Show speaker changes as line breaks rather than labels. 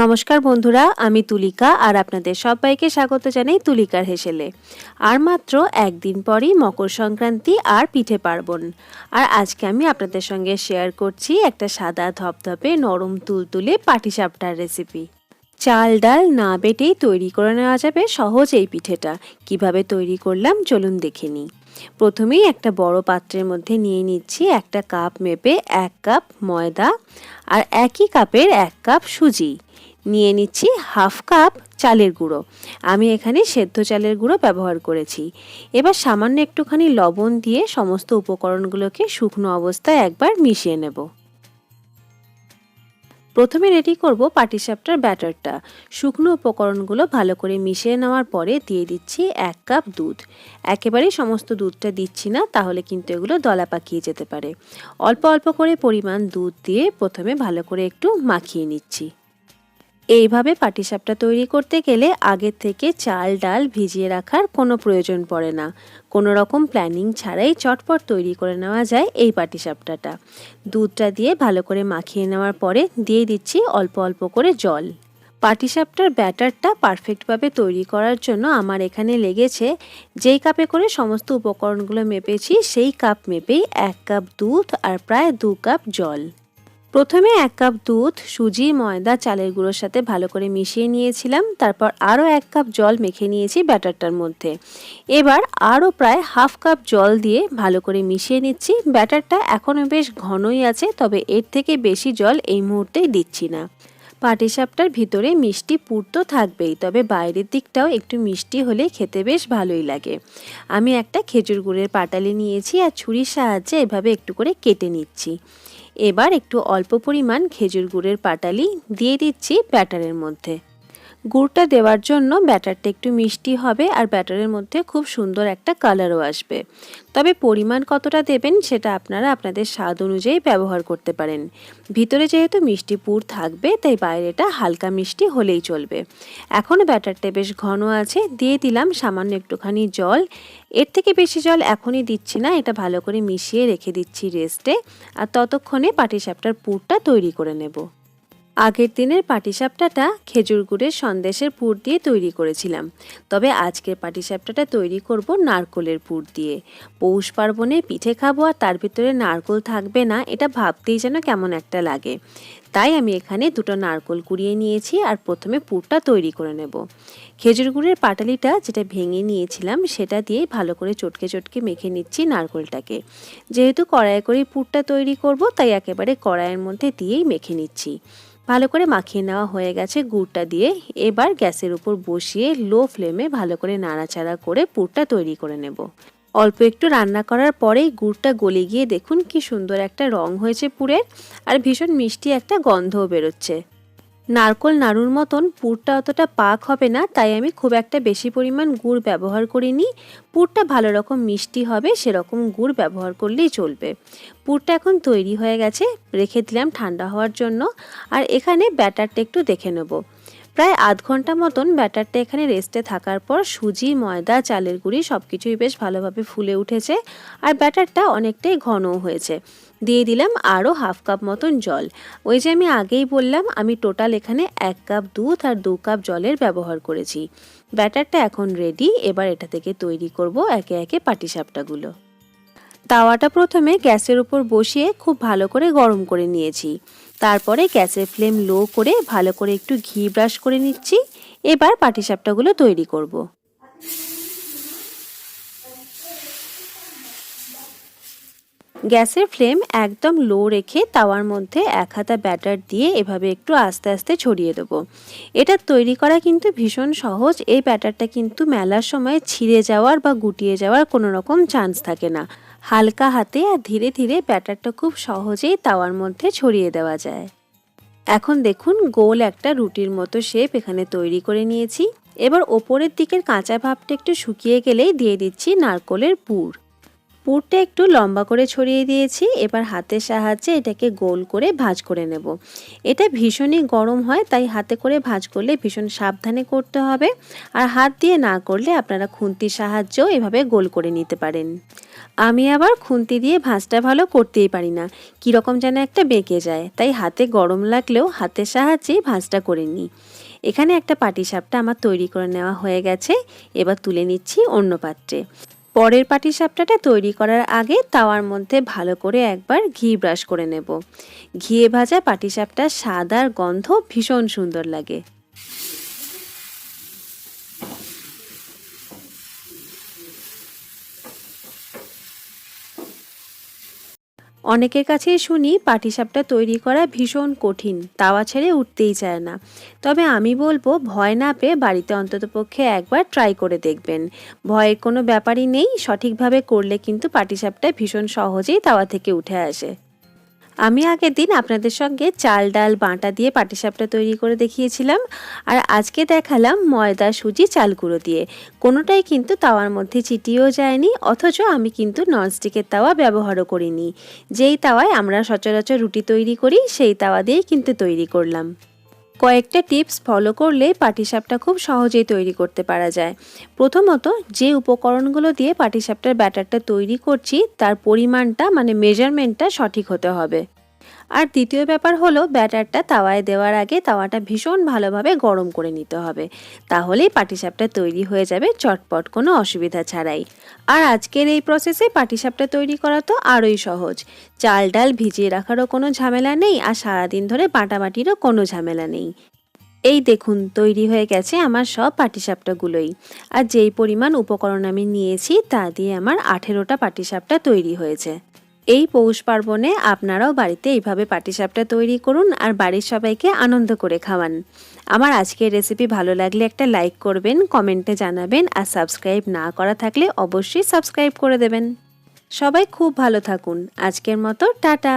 নমস্কার বন্ধুরা, আমি তুলিকা আর আপনাদের সবাইকে স্বাগত জানাই তুলিকার হেসেলে। আর মাত্র একদিন পরই মকর সংক্রান্তি আর পিঠে পার্বণ। আর আজকে আমি আপনাদের সঙ্গে শেয়ার করছি একটা সাদা ধপধপে নরম তুলতুলে পাটিসাপটার রেসিপি চাল ডাল না বেটেই তৈরি করে নেওয়া যাবে সহজ এই পিঠেটা। কীভাবে তৈরি করলাম চলুন দেখে নিই। প্রথমেই একটা বড় পাত্রের মধ্যে নিয়ে নিচ্ছি একটা কাপ মেপে এক কাপ ময়দা আর একই কাপের এক কাপ সুজি। নিয়ে নিচ্ছি হাফ কাপ চালের গুঁড়ো। আমি এখানে সেদ্ধ চালের গুঁড়ো ব্যবহার করেছি। এবার সামান্য একটুখানি লবণ দিয়ে সমস্ত উপকরণগুলোকে শুকনো অবস্থায় একবার মিশিয়ে নেব। প্রথমে রেডি করব পাটিসাপটার ব্যাটারটা। শুকনো উপকরণগুলো ভালো করে মিশিয়ে নেওয়ার পরে দিয়ে দিচ্ছি এক কাপ দুধ। একেবারেই সমস্ত দুধটা দিচ্ছি না, তাহলে কিন্তু এগুলো দলা পাকিয়ে যেতে পারে। অল্প অল্প করে পরিমাণ দুধ দিয়ে প্রথমে ভালো করে একটু মাখিয়ে নিচ্ছি। এইভাবে পাটিসাপটা তৈরি করতে গেলে আগের থেকে চাল, ডাল ভিজিয়ে রাখার কোনো প্রয়োজন পড়ে না। কোনো রকম প্ল্যানিং ছাড়াই চটপট তৈরি করে নেওয়া যায় এই পাটিসাপটাটা। দুধটা দিয়ে ভালো করে মাখিয়ে নেওয়ার পরে দিয়ে দিচ্ছি অল্প অল্প করে জল। পাটিসাপটার ব্যাটারটা পারফেক্টভাবে তৈরি করার জন্য আমার এখানে লেগেছে যেই কাপে করে সমস্ত উপকরণগুলো মেপেছি সেই কাপ মেপেই এক কাপ দুধ আর প্রায় দু কাপ জল। প্রথমে এক কাপ দুধ, সুজি, ময়দা, চালের গুঁড়োর সাথে ভালো করে মিশিয়ে নিয়েছিলাম। তারপর আরও এক কাপ জল মেখে নিয়েছি ব্যাটারটার মধ্যে। এবার আরও প্রায় হাফ কাপ জল দিয়ে ভালো করে মিশিয়ে নিচ্ছি। ব্যাটারটা এখনও বেশ ঘনই আছে, তবে এর থেকে বেশি জল এই মুহূর্তে দিচ্ছি না। পাটিসাপটার ভিতরে মিষ্টি পুর তো থাকবেই, তবে বাইরের দিকটাও একটু মিষ্টি হলে খেতে বেশ ভালোই লাগে। আমি একটা খেজুর গুড়ের পাটালি নিয়েছি আর ছুরির সাহায্যে এভাবে একটু করে কেটে নিচ্ছি। এবার একটু অল্প পরিমাণ খেজুর গুড়ের পাটালি দিয়ে দিচ্ছি ব্যাটারের মধ্যে। গুড়টা দেওয়ার জন্য ব্যাটারটা একটু মিষ্টি হবে আর ব্যাটারের মধ্যে খুব সুন্দর একটা কালারও আসবে। তবে পরিমাণ কতটা দেবেন সেটা আপনারা আপনাদের স্বাদ অনুযায়ী ব্যবহার করতে পারেন। ভিতরে যেহেতু মিষ্টি পুর থাকবে, তাই বাইরেটা হালকা মিষ্টি হলেই চলবে। এখনও ব্যাটারটা বেশ ঘন আছে, দিয়ে দিলাম সামান্য একটুখানি জল। এর থেকে বেশি জল এখনই দিচ্ছি না, এটা ভালো করে মিশিয়ে রেখে দিচ্ছি রেস্টে আর ততক্ষণে পাটিসাপটার পুরটা তৈরি করে নেব। আগের দিনের পাটিসাপটাটা খেজুর গুড়ের সন্দেশের পুর দিয়ে তৈরি করেছিলাম। তবে আজকের পাটিসাপটাটা তৈরি করব নারকোলের পুর দিয়ে। পৌষ পার্বণে পিঠে খাব আর তার ভিতরে নারকোল থাকবে না, এটা ভাবতেই যেন কেমন একটা লাগে। তাই আমি এখানে দুটো নারকোল কুড়িয়ে নিয়েছি আর প্রথমে পুরটা তৈরি করে নেব। খেজুর গুড়ের পাটালিটা যেটা ভেঙে নিয়েছিলাম, সেটা দিয়ে ভালো করে চটকে চটকে মেখে নিচ্ছি নারকোলটাকে। যেহেতু কড়াইয়ে করে পুরটা তৈরি করব, তাই একেবারে কড়াইয়ের মধ্যে দিয়েই মেখে নিচ্ছি। ভালো করে মাখিয়ে নেওয়া হয়ে গেছে গুড়টা দিয়ে। এবার গ্যাসের উপর বসিয়ে লো ফ্লেমে ভালো করে নাড়াচাড়া করে পুরটা তৈরি করে নেব। অল্প একটু রান্না করার পরেই গুড়টা গলে গিয়ে দেখুন কি সুন্দর একটা রং হয়েছে পুরের আর ভীষণ মিষ্টি একটা গন্ধও বেরোচ্ছে। নারকোল নাড়ুর মতন পুরটা অতটা পাক হবে না, তাই আমি খুব একটা বেশি পরিমাণ গুড় ব্যবহার করিনি। পুরটা ভালো রকম মিষ্টি হবে, সেরকম গুড় ব্যবহার করলেই চলবে। পুরটা এখন তৈরি হয়ে গেছে, রেখে দিলাম ঠান্ডা হওয়ার জন্য। আর এখানে ব্যাটারটা একটু দেখে নেব। প্রায় আধ ঘণ্টা মতন ব্যাটারটা এখানে রেস্টে থাকার পর সুজি, ময়দা, চালের গুঁড়ি সব কিছুই বেশ ভালোভাবে ফুলে উঠেছে। আর ব্যাটারটা অনেকটাই ঘনও হয়েছে। দিয়ে দিলাম আরও হাফ কাপ মতন জল। ওই যে আমি আগেই বললাম, আমি টোটাল এখানে এক কাপ দুধ আর দু কাপ জলের ব্যবহার করেছি। ব্যাটারটা এখন রেডি, এবার এটা থেকে তৈরি করব একে একে পাটিসাপটাগুলো। তাওয়াটা প্রথমে গ্যাসের উপর বসিয়ে খুব ভালো করে গরম করে নিয়েছি। তারপরে গ্যাসের ফ্লেম লো করে ভালো করে একটু ঘি ব্রাশ করে নিচ্ছি। এবার পাটিসাপটাগুলো তৈরি করব। গ্যাসের ফ্লেম একদম লো রেখে তাওয়ার মধ্যে এক হাতা ব্যাটার দিয়ে এভাবে একটু আস্তে আস্তে ছড়িয়ে দেবো। এটা তৈরি করা কিন্তু ভীষণ সহজ। এই ব্যাটারটা কিন্তু মেলার সময় ছিঁড়ে যাওয়ার বা গুটিয়ে যাওয়ার কোনো রকম চান্স থাকে না। হালকা হাতে আর ধীরে ধীরে ব্যাটারটা খুব সহজেই তাওয়ার মধ্যে ছড়িয়ে দেওয়া যায়। এখন দেখুন, গোল একটা রুটির মতো শেপ এখানে তৈরি করে নিয়েছি। এবার ওপরের দিকের কাঁচা ভাবটা একটু শুকিয়ে গেলেই দিয়ে দিচ্ছি নারকোলের পুর। পুরটা একটু লম্বা করে ছড়িয়ে দিয়েছি। এবার হাতের সাহায্যে এটাকে গোল করে ভাঁজ করে নেব। এটা ভীষণই গরম হয়, তাই হাতে করে ভাঁজ করলে ভীষণ সাবধানে করতে হবে। আর হাত দিয়ে না করলে আপনারা খুন্তির সাহায্যেও এভাবে গোল করে নিতে পারেন। আমি আবার খুন্তি দিয়ে ভাঁজটা ভালো করতেই পারি না। কীরকম যেন একটা বেঁকে যায়, তাই হাতে গরম লাগলেও হাতের সাহায্যেই ভাঁজটা করে নিই। এখানে একটা পাটিসাপটা আমার তৈরি করে নেওয়া হয়ে গেছে। এবার তুলে নিচ্ছি অন্য পাত্রে। পরের পাটিসাপটাটা তৈরি করার আগে তাওয়ার মধ্যে ভালো করে একবার ঘি ব্রাশ করে নেব। ঘিয়ে ভাজা পাটিসাপটার স্বাদ আর গন্ধ ভীষণ সুন্দর লাগে। অনেকের কাছেই শুনি পাটিসাপটা তৈরি করা ভীষণ কঠিন, তাওয়া ছেড়ে উঠতেই চায় না। তবে আমি বলব, ভয় না পেয়ে বাড়িতে অন্ততপক্ষে একবার ট্রাই করে দেখবেন। ভয়ের কোনো ব্যাপারই নেই, সঠিকভাবে করলে কিন্তু পাটিসাপটা ভীষণ সহজেই তাওয়া থেকে উঠে আসে। আমি আগের দিন আপনাদের সঙ্গে চাল ডাল বাঁটা দিয়ে পাটিসাপটা তৈরি করে দেখিয়েছিলাম আর আজকে দেখালাম ময়দা, সুজি চাল গুঁড়ো দিয়ে। কোনোটাই কিন্তু তাওয়ার মধ্যে চিটিয়েও যায়নি, অথচ আমি কিন্তু ননস্টিকের তাওয়া ব্যবহারও করিনি। যেই তাওয়ায় আমরা সচরাচর রুটি তৈরি করি, সেই তাওয়া দিয়েই কিন্তু তৈরি করলাম। কয়েকটা টিপস ফলো করলে পাটিসাপটা খুব সহজেই তৈরি করতে পারা যায়। প্রথমত, যে উপকরণগুলো দিয়ে পাটিসাপটার ব্যাটারটা তৈরি করছি, তার পরিমাণটা মানে মেজারমেন্টটা সঠিক হতে হবে। আর দ্বিতীয় ব্যাপার হলো ব্যাটারটা তাওয়ায় দেওয়ার আগে তাওয়াটা ভীষণ ভালোভাবে গরম করে নিতে হবে। তাহলেই পাটিসাপটা তৈরি হয়ে যাবে, চটপট কোনো অসুবিধা ছাড়াই। আর আজকের এই প্রসেসে পাটিসাপটা তৈরি করা তো আরোই সহজ। চাল ডাল ভিজিয়ে রাখারও কোনো ঝামেলা নেই আর সারাদিন ধরে বাটাবাটিরও কোনো ঝামেলা নেই। এই দেখুন, তৈরি হয়ে গেছে আমার সব পাটিসাপটাগুলোই। আর যেই পরিমাণ উপকরণ আমি নিয়েছি তা দিয়ে আমার আঠেরোটা পাটিসাপটা তৈরি হয়েছে। এই পৌষ পার্বণে আপনারাও বাড়িতে এইভাবে পাটিসাপটা তৈরি করুন আর বাড়ির সবাইকে আনন্দ করে খাওয়ান। আমার আজকের রেসিপি ভালো লাগলে একটা লাইক করবেন কমেন্টে জানাবেন আর সাবস্ক্রাইব না করা থাকলে অবশ্যই সাবস্ক্রাইব করে দেবেন। সবাই খুব ভালো থাকুন। আজকের মতো টাটা।